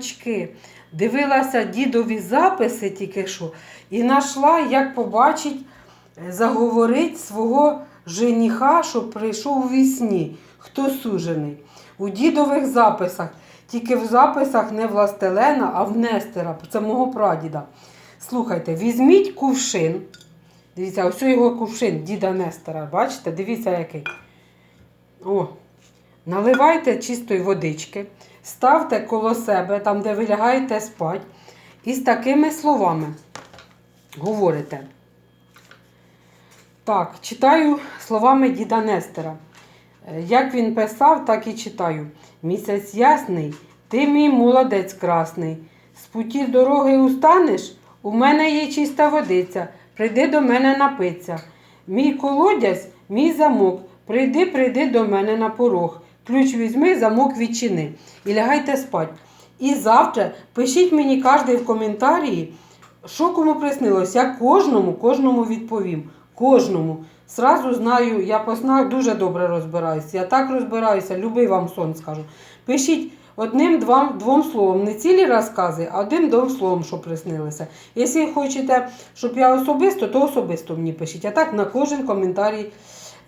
Очки. Дивилася дідові записи тільки що і знайшла, як побачить, е, заговорить свого жениха, що прийшов у вісні, хто сужений. У дідових записах, тільки в записах не Властелена, а в Нестера, це мого прадіда. Слухайте, візьміть кувшин. Дивіться, ось його кувшин, діда Нестера. Бачите, дивіться який. О, Наливайте чистої водички, ставте коло себе, там, де ви лягаєте спать, і з такими словами говорите. Так, читаю словами діда Нестера. Е, Як він писав, так і читаю. Місяць ясний, ти мій молодець красний. З путі дороги устанеш, у мене є чиста водиця. Прийди до мене напиться. Мій колодязь, мій замок. Прийди, прийди до мене на порог. Ключ візьми, замок відчини. І лягайте спать. І завтра пишіть мені кожен в коментарі, що кому приснилось. Я кожному, кожному відповім. Кожному. Сразу знаю, я по снах дуже добре розбираюся. Я так розбираюся, любий вам сон скажу. Пишіть одним двом, двом словом, не цілі розкази, а одним двом словом, що приснилося. Якщо хочете, щоб я особисто, то особисто мені пишіть. А так на кожен коментарій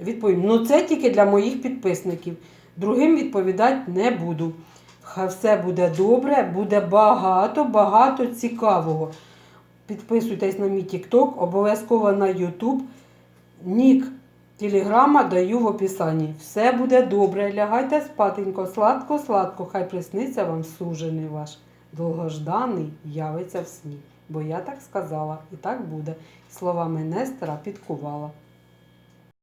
відповім. Ну це тільки для моїх підписників. Другим відповідати не буду. Хай все буде добре, буде багато, багато цікавого. Підписуйтесь на мій TikTok, обов'язково на YouTube. Нік Телеграма даю в описанні. Все буде добре. Лягайте спатенько, сладко, сладко. Хай присниться вам сужений ваш. Довгожданий явиться в сні. Бо я так сказала, і так буде. Словами Нестера підкувала.